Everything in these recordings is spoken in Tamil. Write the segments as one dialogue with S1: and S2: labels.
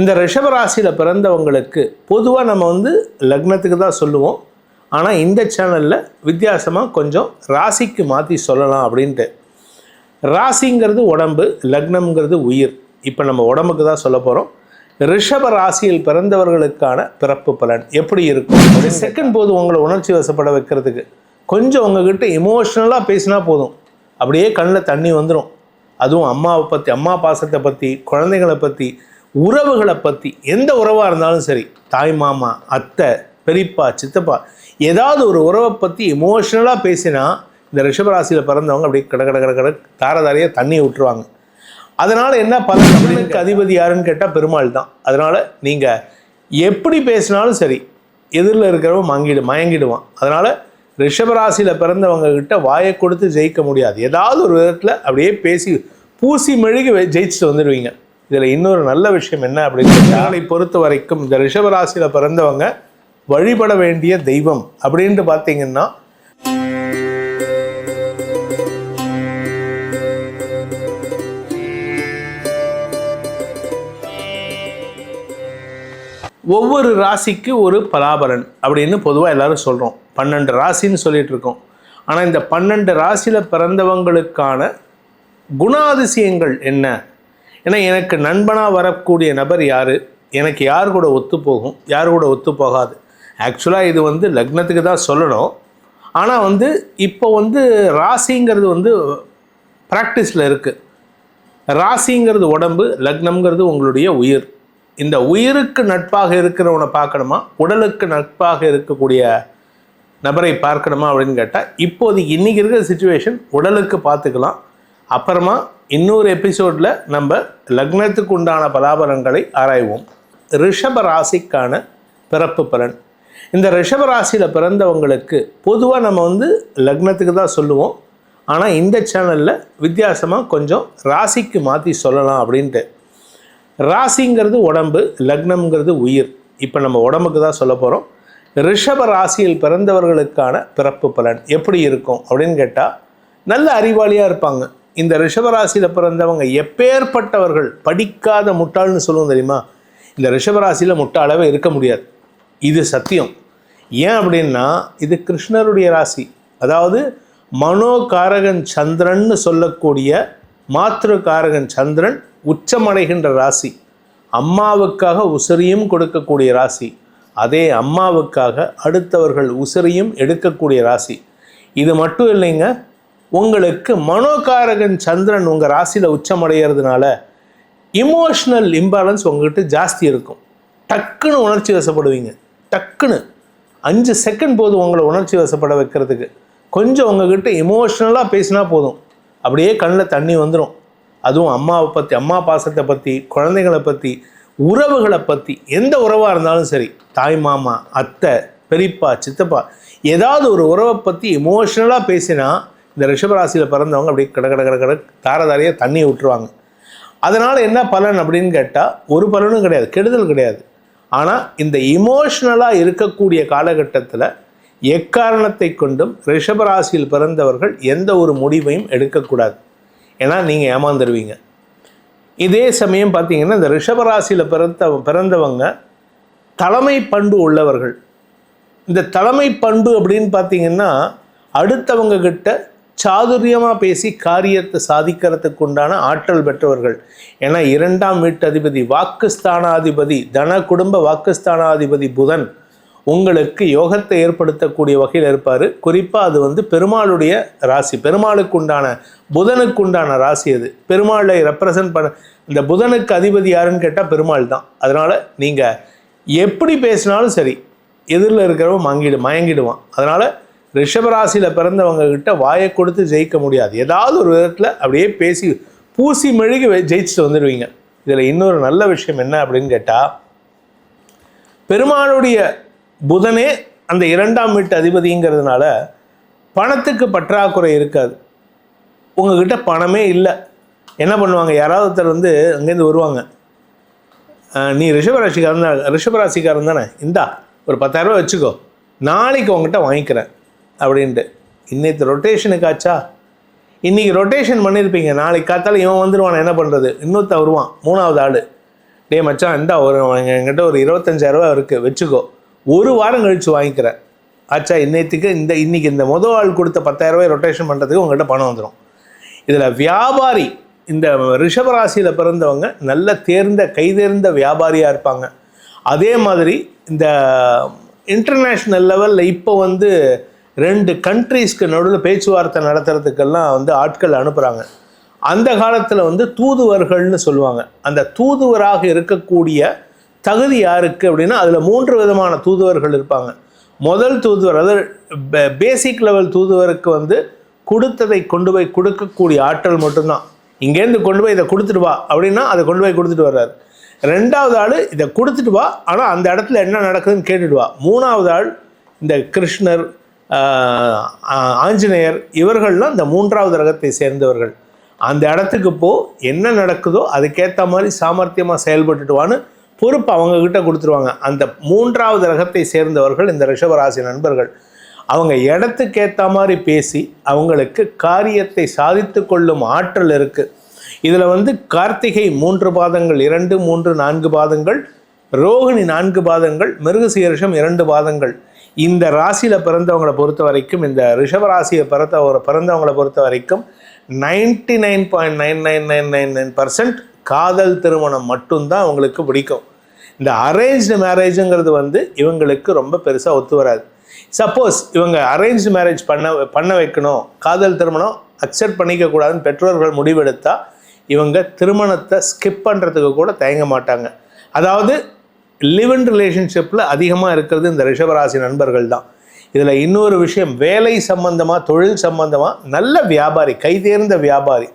S1: இந்த ரிஷபராசியில் பிறந்தவங்களுக்கு பொதுவாக நம்ம வந்து லக்னத்துக்கு தான் சொல்லுவோம். ஆனால் இந்த சேனலில் வித்தியாசமாக கொஞ்சம் ராசிக்கு மாற்றி சொல்லலாம் அப்படின்ட்டு. ராசிங்கிறது உடம்பு லக்னம்ங்கிறது உயிர். இப்போ நம்ம உடம்புக்கு தான் சொல்ல போகிறோம் ரிஷப ராசியில் பிறந்தவர்களுக்கான பிறப்பு பலன் எப்படி இருக்கும்? ஒரு செகண்ட் போது உங்களை உணர்ச்சி வசப்பட வைக்கிறதுக்கு. கொஞ்சம் உங்ககிட்ட இமோஷ்னலாக பேசினா போதும். அப்படியே கண்ணில் தண்ணி வந்துடும் அதுவும் அம்மாவை பற்றி அம்மா பாசத்தை பற்றி குழந்தைங்களை பற்றி உறவுகளை பற்றி எந்த உறவாக இருந்தாலும் சரி தாய் மாமா அத்தை பெரியப்பா சித்தப்பா ஏதாவது ஒரு உறவை பற்றி எமோஷ்னலாக பேசினா இந்த ரிஷபராசியில் பிறந்தவங்க அப்படியே கட கட கட கட தாரதாரியாக தண்ணி விட்டுருவாங்க. அதனால் என்ன பலன் தமிழுக்கு அதிபதி யாருன்னு கேட்டால் பெருமாள் தான். அதனால் நீங்கள் எப்படி பேசினாலும் சரி எதிரில் இருக்கிறவன் மங்கிடு மயங்கிடுவான். அதனால் ரிஷபராசியில் பிறந்தவங்க கிட்ட வாயை கொடுத்து ஜெயிக்க முடியாது. ஏதாவது ஒரு விதத்தில் அப்படியே பேசி பூசி மெழுகி ஜெயிச்சுட்டு வந்துடுவீங்க. இதில் இன்னொரு நல்ல விஷயம் என்ன அப்படின்னு நாளை பொறுத்த வரைக்கும் இந்த ரிஷபராசியில் பிறந்தவங்க வழிபட வேண்டிய தெய்வம் அப்படின்ட்டு பார்த்தீங்கன்னா ஒவ்வொரு ராசிக்கு ஒரு பலாபலன் அப்படின்னு பொதுவாக எல்லாரும் சொல்கிறோம் பன்னெண்டு ராசின்னு சொல்லிட்டு இருக்கோம். ஆனால் இந்த பன்னெண்டு ராசியில் பிறந்தவங்களுக்கான குணாதிசயங்கள் என்ன? ஏன்னா எனக்கு நண்பனாக வரக்கூடிய நபர் யார்? எனக்கு யார் கூட ஒத்து போகும்? யார் கூட ஒத்து போகாது? ஆக்சுவலாக இது வந்து லக்னத்துக்கு தான் சொல்லணும். ஆனால் வந்து இப்போ வந்து ராசிங்கிறது வந்து ப்ராக்டிஸில் இருக்குது ராசிங்கிறது உடம்பு லக்னம்ங்கிறது உங்களுடைய உயிர். இந்த உயிருக்கு நட்பாக இருக்கிறவனை பார்க்கணுமா? உடலுக்கு நட்பாக இருக்கக்கூடிய நபரை பார்க்கணுமா அப்படின்னு கேட்டால் இப்போது இன்றைக்கி இருக்கிற சுச்சுவேஷன் உடலுக்கு பார்த்துக்கலாம். அப்புறமா இன்னொரு எபிசோடில் நம்ம லக்னத்துக்கு உண்டான பலாபலன்களை ஆராய்வோம். ரிஷப ராசிக்கான பிறப்பு பலன். இந்த ரிஷப ராசியில் பிறந்தவங்களுக்கு பொதுவாக நம்ம வந்து லக்னத்துக்கு தான் சொல்லுவோம். ஆனால் இந்த சேனலில் வித்தியாசமாக கொஞ்சம் ராசிக்கு மாற்றி சொல்லலாம் அப்படின்ட்டு. ராசிங்கிறது உடம்பு லக்னம்ங்கிறது உயிர். இப்போ நம்ம உடம்புக்கு தான் சொல்ல போகிறோம் ரிஷப ராசியில் பிறந்தவர்களுக்கான பிறப்பு பலன் எப்படி இருக்கும் அப்படின்னு கேட்டால் நல்ல அறிவாளியாக இருப்பாங்க. இந்த ரிஷபராசியில் பிறந்தவங்க எப்பேற்பட்டவர்கள் படிக்காத முட்டாள்னு சொல்லுவோம் தெரியுமா? இந்த ரிஷபராசியில் முட்டாளவே இருக்க முடியாது. இது சத்தியம். ஏன் அப்படின்னா இது கிருஷ்ணருடைய ராசி. அதாவது மனோகாரகன் சந்திரன்னு சொல்லக்கூடிய மாத்ருகாரகன் சந்திரன் உச்சமடைகின்ற ராசி. அம்மாவுக்காக உசிரியும் கொடுக்கக்கூடிய ராசி. அதே அம்மாவுக்காக அடுத்தவர்கள் உசிரியும் எடுக்கக்கூடிய ராசி. இது மட்டும் இல்லைங்க உங்களுக்கு மனோகாரகன் சந்திரன் உங்கள் ராசியில் உச்சமடைகிறதுனால இமோஷனல் இம்பேலன்ஸ் உங்ககிட்ட ஜாஸ்தி இருக்கும். டக்குன்னு உணர்ச்சி வசப்படுவீங்க. டக்குன்னு. அஞ்சு செகண்ட் போதும் உங்களை உணர்ச்சி வசப்பட வைக்கிறதுக்கு. கொஞ்சம் உங்ககிட்ட இமோஷ்னலாக பேசினா போதும். அப்படியே கண்ணில் தண்ணி வந்துடும் அதுவும் அம்மாவை பற்றி அம்மா பாசத்தை பற்றி குழந்தைங்களை பற்றி உறவுகளை பற்றி எந்த உறவாக இருந்தாலும் சரி தாய் மாமா அத்தை பெரியப்பா சித்தப்பா ஏதாவது ஒரு உறவை பற்றி இமோஷ்னலாக பேசினா இந்த ரிஷபராசியில் பிறந்தவங்க அப்படியே கட கட கட கட தாரதாரியாக தண்ணி விட்டுருவாங்க. அதனால் என்ன பலன் அப்படின்னு கேட்டால் ஒரு பலனும் கிடையாது கெடுதல் கிடையாது. ஆனால் இந்த இமோஷ்னலாக இருக்கக்கூடிய காலகட்டத்தில் எக்காரணத்தை கொண்டும் ரிஷபராசியில் பிறந்தவர்கள் எந்த ஒரு முடிவையும் எடுக்கக்கூடாது. ஏன்னா நீங்கள் ஏமாந்துருவீங்க. இதே சமயம் பார்த்தீங்கன்னா இந்த ரிஷபராசியில் பிறந்த பிறந்தவங்க தலைமை பண்பு உள்ளவர்கள். இந்த தலைமை பண்பு அப்படின்னு பார்த்தீங்கன்னா அடுத்தவங்க கிட்ட சாதுரியமாக பேசி காரியத்தை சாதிக்கிறதுக்கு உண்டான ஆற்றல் பெற்றவர்கள். ஏன்னா இரண்டாம் வீட்டதிபதி வாக்குஸ்தானாதிபதி தன குடும்ப வாக்குஸ்தானாதிபதி புதன் உங்களுக்கு யோகத்தை ஏற்படுத்தக்கூடிய வகையில் இருப்பார். குறிப்பாக அது வந்து பெருமாளுடைய ராசி. பெருமாளுக்கு உண்டான புதனுக்கு உண்டான ராசி அது. பெருமாளை ரெப்ரசன்ட் பண்ண இந்த புதனுக்கு அதிபதி யாருன்னு கேட்டால் பெருமாள் தான். அதனால் நீங்கள் எப்படி பேசினாலும் சரி எதிரில் இருக்கிறவன் மங்கிடு மயங்கிடுவான். அதனால் ரிஷபராசியில் பிறந்தவங்க கிட்ட வாயை கொடுத்து ஜெயிக்க முடியாது. ஏதாவது ஒரு விதத்தில் அப்படியே பேசி பூசி மெழுகி ஜெயிச்சுட்டு வந்துடுவீங்க. இதில் இன்னொரு நல்ல விஷயம் என்ன அப்படின்னு கேட்டால் பெருமாளுடைய புதனே அந்த இரண்டாம் வீட்டு அதிபதிங்கிறதுனால பணத்துக்கு பற்றாக்குறை இருக்காது. உங்ககிட்ட பணமே இல்லை. என்ன பண்ணுவாங்க? யாராவது ஒருத்தர் வந்து அங்கேருந்து வருவாங்க. நீ ரிஷபராசிக்காரன் தான் ரிஷபராசிக்காரன் தானே? இந்தா ஒரு பத்தாயிரரூபா வச்சுக்கோ. நாளைக்கு உங்ககிட்ட வாங்கிக்கிறேன். அப்படின்ட்டு. இன்னைக்கு ரொட்டேஷனுக்கு ஆச்சா இன்றைக்கி ரொட்டேஷன் பண்ணியிருப்பீங்க நாளைக்கு காத்தால இவன் வந்துடுவான் என்ன பண்ணுறது இன்னொருத்த வருவான் மூணாவது ஆள். டே மச்சான் இந்தா ஒரு என்கிட்ட ஒரு இருபத்தஞ்சாயிரரூபா இருக்குது வச்சுக்கோ. ஒரு வாரம் கழித்து வாங்கிக்கிறேன் ஆச்சா இன்னைத்துக்கு இந்த இன்னைக்கு இந்த முதல் ஆள் கொடுத்த பத்தாயிரரூபாய் ரொட்டேஷன் பண்ணுறதுக்கு உங்கள்கிட்ட பணம் வந்துடும் இதில் வியாபாரி இந்த ரிஷபராசியில் பிறந்தவங்க நல்ல தேர்ந்த கைதேர்ந்த வியாபாரியாக இருப்பாங்க. அதே மாதிரி இந்த இன்டர்நேஷ்னல் லெவலில் இப்போ வந்து ரெண்டு கண்ட்ரீஸ்க்கு நடுவில் பேச்சுவார்த்தை நடத்துறதுக்கெல்லாம் வந்து ஆட்கள் அனுப்புகிறாங்க அந்த காலத்தில் வந்து தூதுவர்கள்னு சொல்லுவாங்க. அந்த தூதுவராக இருக்கக்கூடிய தகுதி யாருக்கு அப்படின்னா அதில் மூன்று விதமான தூதுவர்கள் இருப்பாங்க. முதல் தூதுவர் அதாவது பேசிக் லெவல் தூதுவருக்கு வந்து கொடுத்ததை கொண்டு போய் கொடுக்கக்கூடிய ஆற்றல் மட்டும்தான். இங்கேருந்து கொண்டு போய் இதை கொடுத்துட்டு வா அப்படின்னா அதை கொண்டு போய் கொடுத்துட்டு வர்றாரு. ரெண்டாவது ஆள் இதை கொடுத்துட்டு வா ஆனால் அந்த இடத்துல என்ன நடக்குதுன்னு கேட்டுட்டு வா. மூணாவது ஆள் இந்த கிருஷ்ணர் ஆஞ்சநேயர் இவர்கள்லாம் இந்த மூன்றாவது ரகத்தை சேர்ந்தவர்கள். அந்த இடத்துக்கு போ என்ன நடக்குதோ அதுக்கேற்ற மாதிரி சாமர்த்தியமாக செயல்பட்டுட்டுவான்னு பொறுப்பு அவங்கக்கிட்ட கொடுத்துருவாங்க. அந்த மூன்றாவது ரகத்தை சேர்ந்தவர்கள் இந்த ரிஷபராசி நண்பர்கள். அவங்க இடத்துக்கேற்ற மாதிரி பேசி அவங்களுக்கு காரியத்தை சாதித்து கொள்ளும் ஆற்றல் இருக்குது இதில் வந்து கார்த்திகை மூன்று பாதங்கள் இரண்டு மூன்று நான்கு பாதங்கள் ரோகிணி நான்கு பாதங்கள் மிருகசீரிஷம் இரண்டு பாதங்கள். இந்த ராசியில் பிறந்தவங்களை பொறுத்த வரைக்கும் இந்த ரிஷப ராசியை பிறந்த பிறந்தவங்களை பொறுத்த வரைக்கும் ninety nine point nine nine nine nine nine percent காதல் திருமணம் மட்டும்தான் அவங்களுக்கு பிடிக்கும். இந்த அரேஞ்ச்டு மேரேஜுங்கிறது வந்து இவங்களுக்கு ரொம்ப பெருசாக ஒத்து வராது. சப்போஸ் இவங்க அரேஞ்ச் மேரேஜ் பண்ண பண்ண வைக்கணும். காதல் திருமணம் அக்செப்ட் பண்ணிக்க கூடாதுன்னு பெற்றோர்கள் முடிவெடுத்தால் இவங்க திருமணத்தை ஸ்கிப் பண்ணுறதுக்கு கூட தயங்க மாட்டாங்க. அதாவது லிவ் இன் ரிலேஷன்ஷிப்பில் அதிகமாக இருக்கிறது இந்த ரிஷபராசி நண்பர்கள் தான். இதில் இன்னொரு விஷயம் வேலை சம்பந்தமாக தொழில் சம்பந்தமாக நல்ல வியாபாரி கைதேர்ந்த வியாபாரி.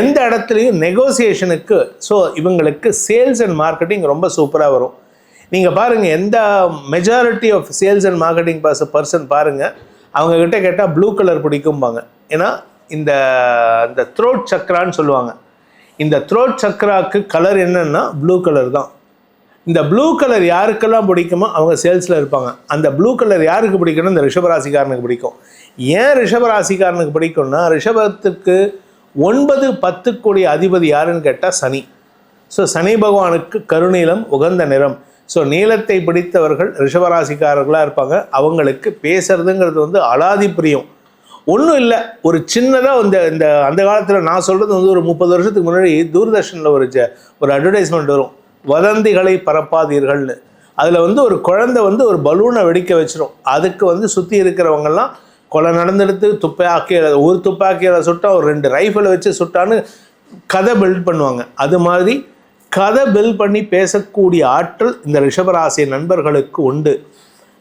S1: எந்த இடத்துலையும் நெகோசியேஷனுக்கு ஸோ இவங்களுக்கு சேல்ஸ் அண்ட் மார்க்கெட்டிங் ரொம்ப சூப்பராக வரும். நீங்கள் பாருங்கள் எந்த majority of sales and marketing பர்ச person பாருங்கள் அவங்கக்கிட்ட கேட்டால் ப்ளூ கலர் பிடிக்கும்பாங்க. ஏன்னா இந்த இந்த த்ரோட் சக்ரான்னு சொல்லுவாங்க. இந்த த்ரோட் சக்ராக்கு கலர் என்னன்னா ப்ளூ கலர் தான். இந்த ப்ளூ கலர் யாருக்கெல்லாம் பிடிக்குமோ அவங்க சேல்ஸில் இருப்பாங்க. அந்த ப்ளூ கலர் யாருக்கு பிடிக்கணும் இந்த ரிஷபராசிக்காரனுக்கு பிடிக்கும். ஏன் ரிஷபராசிக்காரனுக்கு பிடிக்கும்னா ரிஷபத்துக்கு ஒன்பது பத்து கோடி அதிபதி யாருன்னு கேட்டால் சனி. ஸோ சனி பகவானுக்கு கருநீளம் உகந்த நிறம். ஸோ நீளத்தை பிடித்தவர்கள் ரிஷபராசிக்காரர்களாக இருப்பாங்க. அவங்களுக்கு பேசுறதுங்கிறது வந்து அலாதி பிரியம். ஒன்றும் இல்லை. ஒரு சின்னதாக இந்த இந்த அந்த காலத்தில் நான் சொல்கிறது வந்து ஒரு முப்பது வருஷத்துக்கு முன்னாடி தூர்தர்ஷனில் ஒரு ஒரு அட்வர்டைஸ்மெண்ட் வரும். வதந்திகளை பரப்பாதீர்கள்னு. அதில் வந்து ஒரு குழந்தை வந்து ஒரு பலூனை வெடிக்க வச்சிடும் அதுக்கு வந்து சுற்றி இருக்கிறவங்கெல்லாம் கொலை நடந்தெடுத்து துப்பாக்கி ஒரு துப்பாக்கியில் சுட்டா ஒரு ரெண்டு ரைஃபிளை வச்சு சுட்டான்னு கதை பில்ட் பண்ணுவாங்க. அது மாதிரி கதை பில்ட் பண்ணி பேசக்கூடிய ஆற்றல் இந்த ரிஷபராசி நண்பர்களுக்கு உண்டு.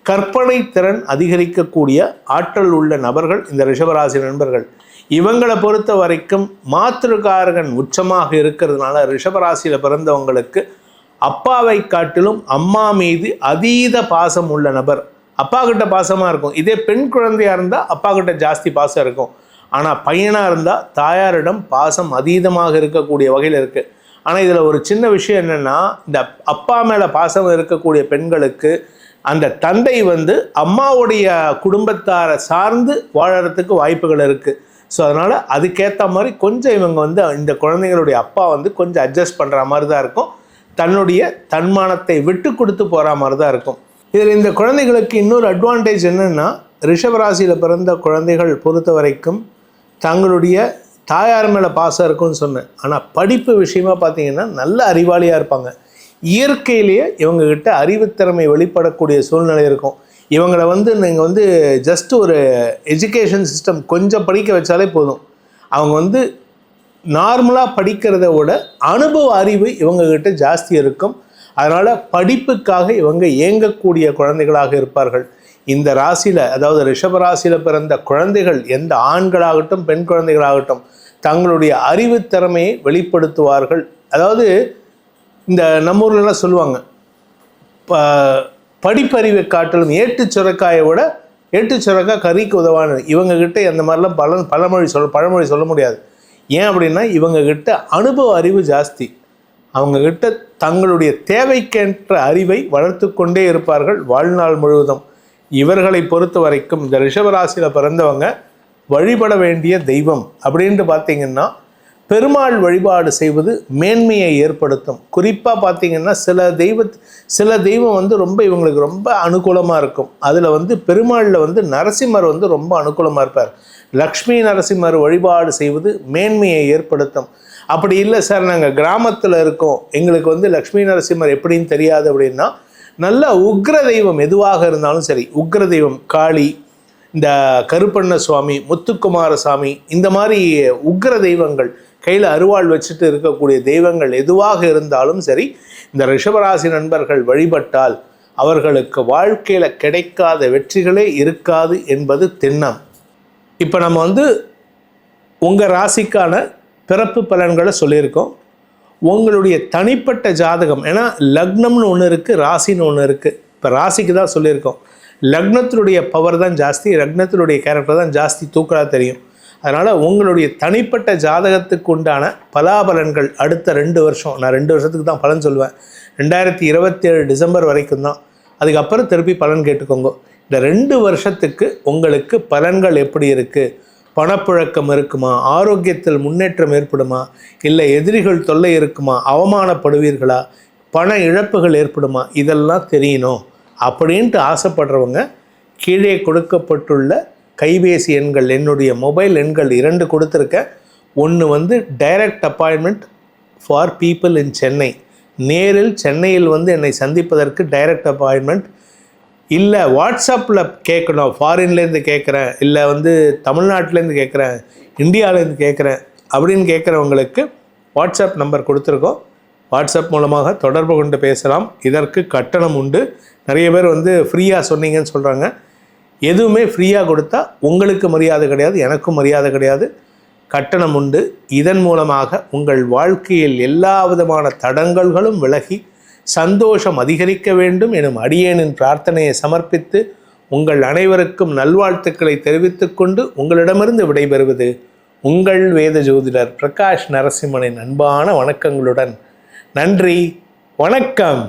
S1: கற்பனை திறன் அதிகரிக்கக்கூடிய ஆற்றல் உள்ள நபர்கள் இந்த ரிஷபராசி நண்பர்கள். இவங்களை பொறுத்த வரைக்கும் மாத்திருக்காரகன் உச்சமாக இருக்கிறதுனால ரிஷபராசியில் பிறந்தவங்களுக்கு அப்பாவை காட்டிலும் அம்மா மீது அதீத பாசம் உள்ள நபர். அப்பா கிட்ட பாசமாக இருக்கும். இதே பெண் குழந்தையா இருந்தால் அப்பா கிட்ட ஜாஸ்தி பாசம் இருக்கும். ஆனால் பையனாக இருந்தால் தாயாரிடம் பாசம் அதீதமாக இருக்கக்கூடிய வகையில் இருக்குது ஆனால் இதில் ஒரு சின்ன விஷயம் என்னென்னா இந்த அப்பா மேலே பாசம் இருக்கக்கூடிய பெண்களுக்கு அந்த தந்தை வந்து அம்மாவுடைய குடும்பத்தாரை சார்ந்து வாழறதுக்கு வாய்ப்புகள் இருக்குது ஸோ அதனால் அதுக்கேற்ற மாதிரி கொஞ்சம் இவங்க வந்து இந்த குழந்தைங்களுடைய அப்பா வந்து கொஞ்சம் அட்ஜஸ்ட் பண்ணுற மாதிரி தான் இருக்கும். தன்னுடைய தன்மானத்தை விட்டு கொடுத்து போகிற மாதிரி தான் இருக்கும். இதில் இந்த குழந்தைகளுக்கு இன்னொரு அட்வான்டேஜ் என்னென்னா ரிஷபராசியில் பிறந்த குழந்தைகள் பொறுத்த வரைக்கும் தங்களுடைய தாயார் மேலே பாசம் இருக்கும்னு சொன்னேன். ஆனால் படிப்பு விஷயமா பார்த்தீங்கன்னா நல்ல அறிவாளியாக இருப்பாங்க. இயற்கையிலேயே இவங்ககிட்ட அறிவுத்திறமை வெளிப்படக்கூடிய சூழ்நிலை இருக்கும். இவங்களை வந்து நீங்கள் வந்து ஜஸ்ட் ஒரு எஜுகேஷன் சிஸ்டம் கொஞ்சம் படிக்க வச்சாலே போதும். அவங்க வந்து நார்மலாக படிக்கிறத விட அனுபவ அறிவு இவங்கக்கிட்ட ஜாஸ்தி இருக்கும். அதனால் படிப்புக்காக இவங்க இயங்கக்கூடிய குழந்தைகளாக இருப்பார்கள். இந்த ராசியில் அதாவது ரிஷப ராசியில் பிறந்த குழந்தைகள் எந்த ஆண்களாகட்டும் பெண் குழந்தைகளாகட்டும் தங்களுடைய அறிவு திறமையை வெளிப்படுத்துவார்கள். அதாவது இந்த நம்ம ஊர்லலாம் சொல்லுவாங்க ப படிப்பறிவை காட்டிலும் ஏட்டு சுரக்காயை விட ஏட்டு சுரக்காய் கறிக்கு உதவானது. இவங்கக்கிட்ட அந்த மாதிரிலாம் பல பழமொழி சொல்ல பழமொழி சொல்ல முடியாது. ஏன் அப்படின்னா இவங்கக்கிட்ட அனுபவ அறிவு ஜாஸ்தி. அவங்கக்கிட்ட தங்களுடைய தேவைக்கேற்ற அறிவை வளர்த்து கொண்டே இருப்பார்கள் வாழ்நாள் முழுவதும். இவர்களை பொறுத்த வரைக்கும் இந்த ரிஷபராசியில் பிறந்தவங்க வழிபட வேண்டிய தெய்வம் அப்படின்ட்டு பார்த்தீங்கன்னா பெருமாள் வழிபாடு செய்வது மேன்மையை ஏற்படுத்தும். குறிப்பாக பார்த்தீங்கன்னா சில தெய்வ சில தெய்வம் வந்து ரொம்ப இவங்களுக்கு ரொம்ப அனுகூலமாக இருக்கும். அதில் வந்து பெருமாளில் வந்து நரசிம்மர் வந்து ரொம்ப அனுகூலமாக இருப்பார். லக்ஷ்மி நரசிம்மர் வழிபாடு செய்வது மேன்மையை ஏற்படுத்தும். அப்படி இல்லை சார் நாங்கள் கிராமத்தில் இருக்கோம். எங்களுக்கு வந்து லக்ஷ்மி நரசிம்மர் எப்படின்னு தெரியாது அப்படின்னா நல்ல உக்ர தெய்வம் எதுவாக இருந்தாலும் சரி உக்ர தெய்வம் காளி இந்த கருப்பண்ண சுவாமி முத்துக்குமார சாமி இந்த மாதிரி உக்ர தெய்வங்கள் கையில் அருவாள் வச்சுட்டு இருக்கக்கூடிய தெய்வங்கள் எதுவாக இருந்தாலும் சரி இந்த ரிஷபராசி நண்பர்கள் வழிபட்டால் அவர்களுக்கு வாழ்க்கையில் கிடைக்காத வெற்றிகளே இருக்காது என்பது திண்ணம். இப்போ நம்ம வந்து உங்கள் ராசிக்கான பிறப்பு பலன்களை சொல்லியிருக்கோம். உங்களுடைய தனிப்பட்ட ஜாதகம் ஏன்னா லக்னம்னு ஒன்று இருக்குது ராசின்னு ஒன்று இருக்குது இப்போ ராசிக்கு தான் சொல்லியிருக்கோம். லக்னத்தினுடைய பவர் தான் ஜாஸ்தி லக்னத்தினுடைய கேரக்டர் தான் ஜாஸ்தி தூக்கலாக தெரியும். அதனால் உங்களுடைய தனிப்பட்ட ஜாதகத்துக்கு உண்டான பலாபலன்கள் அடுத்த ரெண்டு வருஷம். நான் ரெண்டு வருஷத்துக்கு தான் பலன் சொல்லுவேன். ரெண்டாயிரத்தி இருபத்தேழு டிசம்பர் வரைக்கும் தான். அதுக்கப்புறம் திருப்பி பலன் கேட்டுக்கோங்க. இந்த ரெண்டு வருஷத்துக்கு உங்களுக்கு பலன்கள் எப்படி இருக்குது பணப்புழக்கம் இருக்குமா? ஆரோக்கியத்தில் முன்னேற்றம் ஏற்படுமா? இல்லை எதிரிகள் தொல்லை இருக்குமா? அவமானப்படுவீர்களா? பண இழப்புகள் ஏற்படுமா? இதெல்லாம் தெரியணும். அப்படின்ட்டு ஆசைப்படுறவங்க கீழே கொடுக்கப்பட்டுள்ள கைபேசி எண்கள் என்னுடைய மொபைல் எண்கள் இரண்டு கொடுத்துருக்கேன் ஒன்று வந்து direct appointment for people in Chennai. நேரில் சென்னையில் வந்து என்னை சந்திப்பதற்கு டைரக்ட் அப்பாயின்மெண்ட். இல்லை வாட்ஸ்அப்பில் கேட்கணும் ஃபாரின்லேருந்து கேட்குறேன் இல்லை வந்து தமிழ்நாட்டிலேருந்து கேட்குறேன் இந்தியாவிலேருந்து கேட்குறேன் அப்படின்னு கேட்குறவங்களுக்கு வாட்ஸ்அப் நம்பர் கொடுத்துருக்கோம். வாட்ஸ்அப் மூலமாக தொடர்பு கொண்டு பேசலாம். இதற்கு கட்டணம் உண்டு. நிறைய பேர் வந்து ஃப்ரீயாக சொன்னீங்கன்னு சொல்கிறாங்க எதுவுமே ஃப்ரீயாக கொடுத்தா உங்களுக்கு மரியாதை கிடையாது எனக்கும் மரியாதை கிடையாது. கட்டணம் உண்டு. இதன் மூலமாக உங்கள் வாழ்க்கையில் எல்லா விதமான தடங்கல்களும் விலகி சந்தோஷம் அதிகரிக்க வேண்டும் எனும் அடியேனின் பிரார்த்தனையை சமர்ப்பித்து உங்கள் அனைவருக்கும் நல்வாழ்த்துக்களை தெரிவித்துக்கொண்டு உங்களிடமிருந்து விடைபெறுவது உங்கள் வேத ஜோதிடர் பிரகாஷ் நரசிம்மனின் அன்பான வணக்கங்களுடன் நன்றி. வணக்கம்.